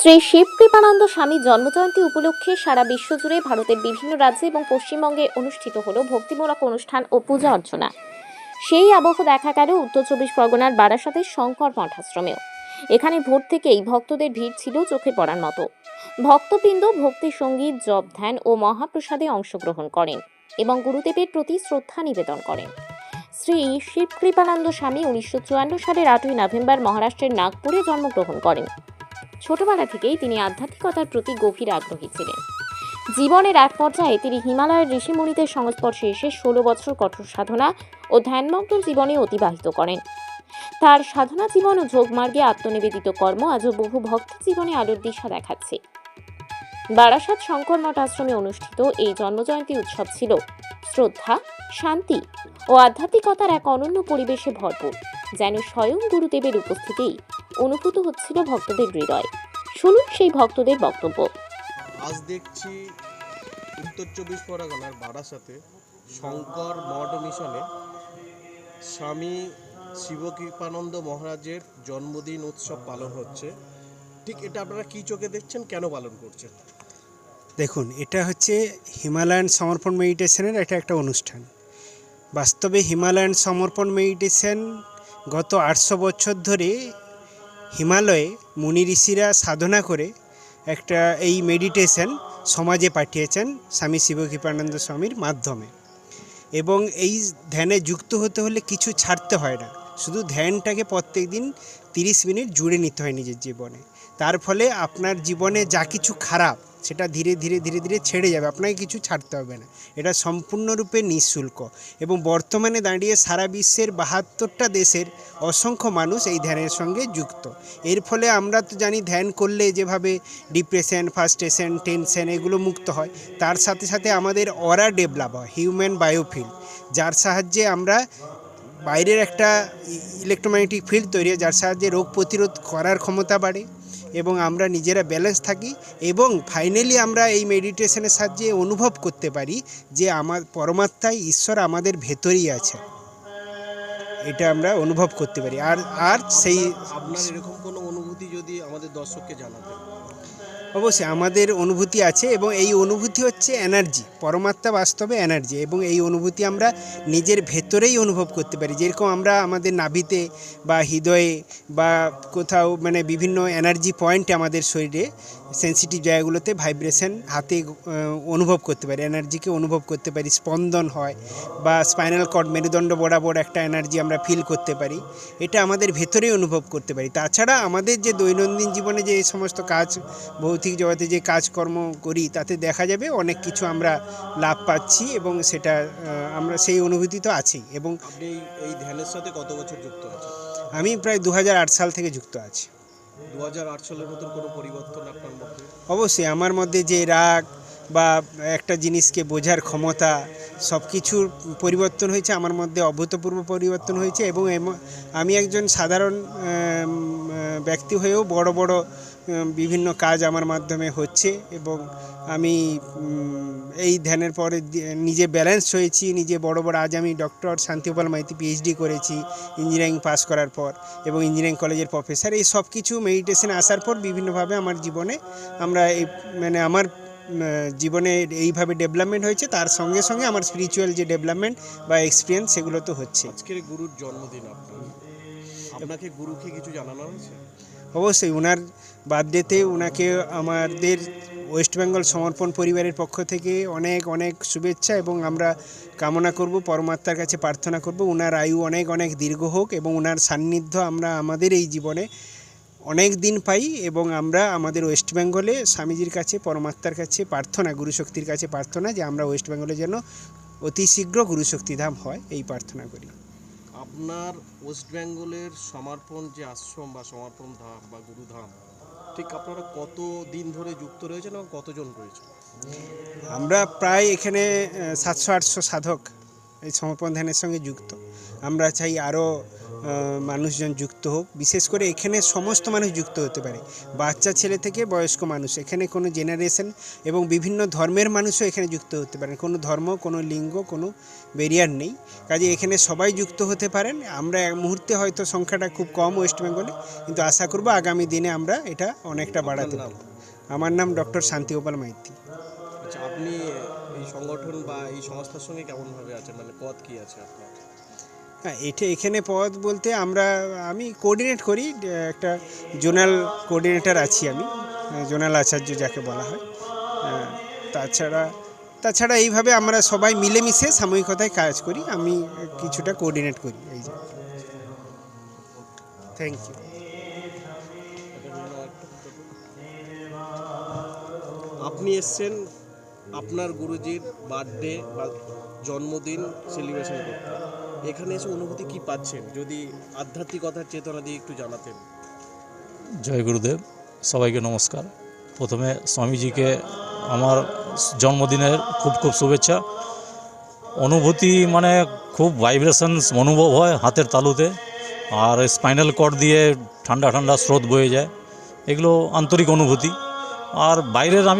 শ্রী শিব কৃপানন্দ স্বামী জন্মজয়ন্তী উপলক্ষে সারা বিশ্বজুড়ে ভারতের বিভিন্ন রাজ্যে এবং পশ্চিমবঙ্গে অনুষ্ঠিত হল ভক্তিমূলক অনুষ্ঠান ও পূজা অর্চনা। সেই আবহ দেখা গেল উত্তর চব্বিশ পরগনার বারাসাতের শঙ্কর মঠাশ্রমেও এখানে ভোর থেকেই ভক্তদের ভিড় ছিল চোখে পড়ার মতো। ভক্তবৃন্দ ভক্তি সংগীত, জপ, ধ্যান ও মহাপ্রসাদে অংশগ্রহণ করেন এবং গুরুদেবের প্রতি শ্রদ্ধা নিবেদন করেন। শ্রী শিব কৃপানন্দ স্বামী উনিশশো চুয়ান্ন সালের আটই নভেম্বর মহারাষ্ট্রের নাগপুরে জন্মগ্রহণ করেন। ছোটবেলা থেকেই তিনি আধ্যাত্মিকতার প্রতি গভীর আগ্রহী ছিলেন। জীবনের এক পর্যায়ে তিনি হিমালয়ের ঋষিমুনিদের সংস্পর্শে এসে ষোলো বছর কঠোর সাধনা ও ধ্যানমগ্ন জীবনে অতিবাহিত করেন। তার সাধনা জীবন ও যোগমার্গে আত্মনিবেদিত কর্ম আজও বহু ভক্ত জীবনে আলোর দিশা দেখাচ্ছে। বারাসাত শঙ্কর মঠ আশ্রমে অনুষ্ঠিত এই জন্মজয়ন্তী উৎসব ছিল শ্রদ্ধা, শান্তি ও আধ্যাত্মিকতার এক অনন্য পরিবেশে ভরপুর, যেন স্বয়ং গুরুদেবের উপস্থিতিই অনুভূত হচ্ছিল ভক্তদের হৃদয়। শুনুন সেই ভক্তদের বক্তব্য। আজ দেখছি উত্তর চব্বিশ পরগনার বারাসাতে শঙ্কর মঠ মিশনে স্বামী শিবকৃপানন্দ মহারাজের জন্মদিন উৎসব পালন হচ্ছে। ঠিক এটা আপনারা কি চোখে দেখছেন কেন পালন করছেন? দেখুন এটা হচ্ছে হিমালয়ান সমর্পণ মেডিটেশনের এটা একটা অনুষ্ঠান। বাস্তবে হিমালয়ান সমর্পণ মেডিটেশন গত আটশো বছর ধরে হিমালয়ে মুনি ঋষিরা সাধনা করে একটা এই মেডিটেশন সমাজে পাঠিয়েছেন স্বামী শিবকৃপানন্দ স্বামীর মাধ্যমে। এবং এই ধ্যানে যুক্ত হতে হলে কিছু ছাড়তে হয় না। শুধু ধ্যানটাকে প্রত্যেক দিন তিরিশ মিনিট জুড়ে নিতে হয় নিজের জীবনে। তার ফলে আপনার জীবনে যা কিছু খারাপ, সেটা ধীরে ধীরে ধীরে ধীরে ছেড়ে যাবে। আপনাকে কিছু ছাড়তে হবে না। এটা সম্পূর্ণরূপে নিঃশুল্ক। এবং বর্তমানে দাঁড়িয়ে সারা বিশ্বের বাহাত্তরটা দেশের অসংখ্য মানুষ এই ধ্যানের সঙ্গে যুক্ত। এর ফলে আমরা তো জানি ধ্যান করলে যেভাবে ডিপ্রেশন ফার্স্টেশন টেনশন এগুলো মুক্ত হয়, তার সাথে সাথে আমাদের অরা ডেভেলপ হয়, হিউম্যান বায়োফিল যার সাহায্যে আমরা বাইরের একটা ইলেকট্রোম্যাগনেটিক ফিল্ড তৈরি হয়, যার সাহায্যে রোগ প্রতিরোধ করার ক্ষমতা বাড়ে। এবং আমরা নিজেরা ব্যালেন্স থাকি এবং ফাইনালি আমরা এই মেডিটেশনের সাহায্যে অনুভব করতে পারি যে আমার পরমাত্মায় ঈশ্বর আমাদের ভেতরেই আছে। এটা আমরা অনুভব করতে পারি। আর আর সেই আপনার এরকম কোনো অনুভূতি যদি আমাদের দর্শককে জানাতেন? অবশ্যই, আমাদের অনুভূতি আছে এবং এই অনুভূতি হচ্ছে এনার্জি, পরমাত্মা বাস্তবে এনার্জি এবং এই অনুভূতি আমরা নিজের ভেতরেই অনুভব করতে পারি। যেরকম আমরা আমাদের নাভিতে বা হৃদয়ে বা কোথাও মানে বিভিন্ন এনার্জি পয়েন্ট আমাদের শরীরে সেন্সিটিভ জায়গাগুলোতে ভাইব্রেশন হাতে অনুভব করতে পারি এনার্জিকে অনুভব করতে পারি স্পন্দন হয় বা স্পাইনাল কর্ড মেরুদণ্ড বরাবর একটা এনার্জি আমরা ফিল করতে পারি এটা আমাদের ভেতরেই অনুভব করতে পারি। তাছাড়া আমাদের যে দৈনন্দিন জীবনে যে এই সমস্ত কাজ ভৌতিক জগতে যে কাজকর্ম করি তাতে দেখা যাবে অনেক কিছু আমরা লাভ পাচ্ছি এবং সেটা আমরা সেই অনুভূতি তো আছেই এবং এই- ধ্যানের সাথে কত বছর যুক্ত আছেন? আমি প্রায় দু হাজার আট সাল থেকে যুক্ত আছি। অবশ্যই, আমার মধ্যে যে রাগ বা একটা জিনিসকে বোঝার ক্ষমতা সব কিছুর পরিবর্তন হয়েছে, আমার মধ্যে অভূতপূর্ব পরিবর্তন হয়েছে এবং আমি একজন সাধারণ ব্যক্তি হয়েও বড় বড় বিভিন্ন কাজ আমার মাধ্যমে হচ্ছে এবং আমি এই ধ্যানের পরে নিজে ব্যালেন্স হয়েছি, নিজে বড় বড় আজ আমি ডক্টর শান্তিগোপাল মাইতি পিএইচডি করেছি ইঞ্জিনিয়ারিং পাস করার পর এবং ইঞ্জিনিয়ারিং কলেজের প্রফেসর এই সব কিছু মেডিটেশনে আসার পর বিভিন্নভাবে আমার জীবনে আমরা এই মানে আমার জীবনে এইভাবে ডেভেলপমেন্ট হয়েছে, তার সঙ্গে সঙ্গে আমার স্পিরিচুয়াল যে ডেভেলপমেন্ট বা এক্সপিরিয়েন্স সেগুলো তো হচ্ছে। আজকের গুরুর জন্মদিন আপনার। আপনাকে গুরুকে কিছু জানানো হয়েছে? অবশ্যই ওনার বার্থডেতে ওনাকে আমাদের ওয়েস্ট বেঙ্গল সমর্পণ পরিবারের পক্ষ থেকে অনেক অনেক শুভেচ্ছা এবং আমরা কামনা করব, পরমাত্মার কাছে প্রার্থনা করব। ওনার আয়ু অনেক অনেক দীর্ঘ হোক এবং ওনার সান্নিধ্য আমরা আমাদের এই জীবনে অনেক দিন পাই এবং আমরা আমাদের ওয়েস্ট বেঙ্গলে স্বামীজির কাছে, পরমাত্মার কাছে প্রার্থনা, গুরুশক্তির কাছে প্রার্থনা যে আমরা ওয়েস্ট বেঙ্গলে যেন অতি শীঘ্র গুরুশক্তিধাম হয়, এই প্রার্থনা করি। আপনার ওয়েস্ট বেঙ্গলের সমর্পণ যে আশ্রম বা সমর্পণ ধাম বা গুরুধাম, ঠিক আপনারা কত দিন ধরে যুক্ত রয়েছেন এবং কতজন রয়েছেন? আমরা প্রায় এখানে সাতশো আটশো সাধক এই সমর্পণ ধ্যানের সঙ্গে যুক্ত। আমরা চাই আরও মানুষজন যুক্ত হোক। বিশেষ করে এখানে সমস্ত মানুষ যুক্ত হতে পারে। বাচ্চা ছেলে থেকে বয়স্ক মানুষ। এখানে কোনো জেনারেশন এবং বিভিন্ন ধর্মের মানুষও এখানে যুক্ত হতে পারেন। কোনো ধর্ম কোনো লিঙ্গ কোনো ব্যারিয়ার নেই। কাজে এখানে সবাই যুক্ত হতে পারেন। আমরা এক মুহূর্তে হয়তো সংখ্যাটা খুব কম ওয়েস্ট বেঙ্গলে কিন্তু আশা করব আগামী দিনে আমরা এটা অনেকটা বাড়াতে? পারব। আমার নাম ডক্টর শান্তিগোপাল মাইতি। আচ্ছা আপনি এই সংগঠন বা এই সংস্থার সঙ্গে কেমনভাবে আছেন? মানে পদ কি আছে আপনার? হ্যাঁ এটা এখানে পদ বলতে আমরা, আমি কোঅর্ডিনেট করি, একটা জোনাল কোঅর্ডিনেটর আছি আমি জোনাল আচার্য যাকে বলা হয়। তাছাড়া তাছাড়া এইভাবে আমরা সবাই মিলেমিশে সাময়িকতায় কাজ করি, আমি কিছুটা কোঅর্ডিনেট করি, এই যে। থ্যাংক ইউ আপনি এসছেন আপনার গুরুজির বার্থডে বা জন্মদিন সেলিব্রেশন করতে। এখানে এসে অনুভূতি কি পাচ্ছেন? যদি আধ্যাত্মিকতার চেতনা দিয়ে একটু জানাতেন। জয় গুরুদেব, সবাইকে নমস্কার। প্রথমে স্বামীজিকে আমার জন্মদিনের খুব খুব শুভেচ্ছা। অনুভূতি মানে খুব ভাইব্রেশনস অনুভব হয় হাতের তালুতে, আর স্পাইনাল কর্ড দিয়ে ঠান্ডা ঠান্ডা স্রোত বয়ে যায়। এগুলো আন্তরিক অনুভূতি। আর বাইরের আমি